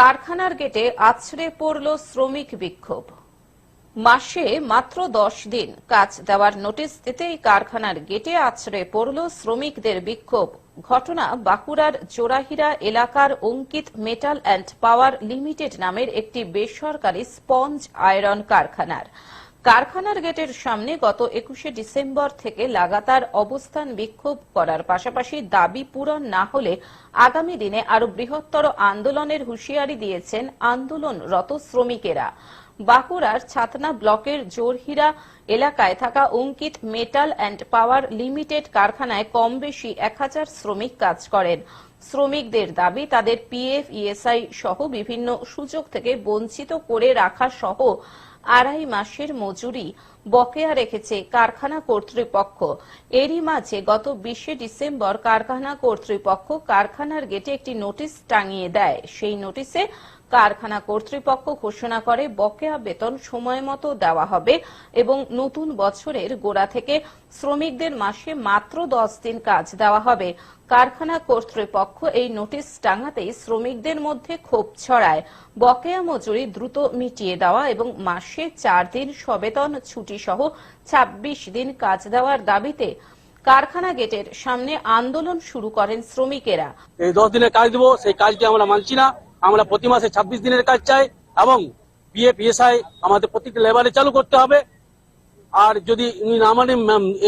কারখানার গেটে আছড়ে পড়ল শ্রমিক বিক্ষোভ। মাসে মাত্র দশ দিন কাজ দেওয়ার নোটিশ দিতেই কারখানার গেটে আছড়ে পড়ল শ্রমিকদের বিক্ষোভ। ঘটনা বাঁকুড়ার জোড়াহিরা এলাকার Ankit metal and power limited নামের একটি বেসরকারি স্পঞ্জ আয়রন কারখানার। কারখানার গেটের সামনে গত একুশে ডিসেম্বর থেকে লাগাতার অবস্থান বিক্ষোভ করার পাশাপাশি দাবি পূরণ না হলে আগামী দিনে আরও বৃহত্তর আন্দোলনের হুঁশিয়ারি দিয়েছেন আন্দোলনরত শ্রমিকেরা। বাঁকুড়ার ছাতনা ব্লকের জোরহিরা এলাকায় থাকা Ankit metal and power limited কারখানায় কম বেশি এক হাজার শ্রমিক কাজ করেন। শ্রমিকদের দাবি, তাদের পিএফ, ইএসআই সহ বিভিন্ন সুযোগ থেকে বঞ্চিত করে রাখা সহ আড়াই মাসের মজুরি বকেয়া রেখেছে কারখানা কর্তৃপক্ষ। এরই মাঝে গত বিশে ডিসেম্বর কারখানা কর্তৃপক্ষ কারখানার গেটে একটি নোটিশ টাঙিয়ে দেয়। সেই নোটিশে কারখানা কর্তৃপক্ষ ঘোষণা করে বকেয়া বেতন সময় মতো দেওয়া হবে এবং নতুন বছরের গোড়া থেকে শ্রমিকদের মাসে মাত্র দশ দিন কাজ দেওয়া হবে। কারখানা কর্তৃপক্ষ এই নোটিশ টাঙাতেই শ্রমিকদের মধ্যে ক্ষোভ ছড়ায়। বকেয়া মজুরি দ্রুত মিটিয়ে দেওয়া এবং মাসে চার দিন সবেতন ছুটি সহ ছাব্বিশ দিন কাজ দেওয়ার দাবিতে কারখানা গেটের সামনে আন্দোলন শুরু করেন শ্রমিকেরা। এই দশ দিনের কাজ দেবো, সেই কাজটি আমরা মানছি না। আমরা প্রতি মাসে ছাব্বিশ দিনের কাজ চাই এবং বিএ পিএসআই আমাদের প্রত্যেকটা লেবারে চালু করতে হবে। আর যদি উনি না মানে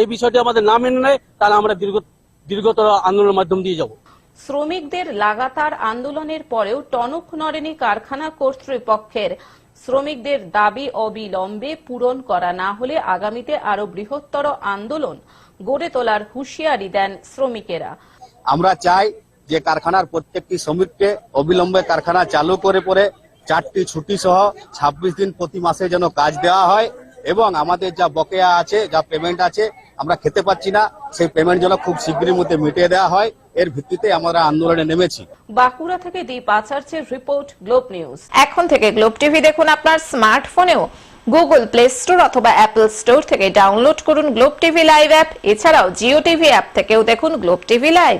এই বিষয়টি আমাদের না মেনে নেয় তাহলে আমরা দীর্ঘ দীর্ঘতর আন্দোলনের মাধ্যম দিয়ে যাব। শ্রমিকদের লাগাতার আন্দোলনের পরেও টনক নড়েনি কারখানা কর্তৃপক্ষের। শ্রমিকদের দাবি অবিলম্বে পূরণ করা না হলে আগামীতে আরও বৃহত্তর আন্দোলন গড়ে তোলার হুঁশিয়ারি দেন শ্রমিকেরা। আমরা চাই যে কারখানার প্রত্যেকটি শ্রমিককে অবিলম্বে কারখানা চালু করে পরে চারটি ছুটি সহ ছাব্বিশ দিন প্রতি মাসে যেন কাজ দেওয়া হয় এবং আমাদের যা বকেয়া আছে, যা পেমেন্ট আছে, আমরা খেতে পাচ্ছি না। সেই পেমেন্ট যেন খুব শীঘ্রই মধ্যে মিটিয়ে দেওয়া হয়। এর ভিত্তিতে আমরা আন্দোলনে নেমেছি। বাঁকুড়া থেকে দীপ আচার্যের রিপোর্ট, গ্লোব নিউজ। এখন থেকে গ্লোব টিভি দেখুন আপনার স্মার্টফোনেও। গুগল প্লে স্টোর অথবা অ্যাপল স্টোর থেকে ডাউনলোড করুন গ্লোব টিভি লাইভ অ্যাপ। এছাড়াও জিও টিভি অ্যাপ থেকেও দেখুন গ্লোব টিভি লাইভ।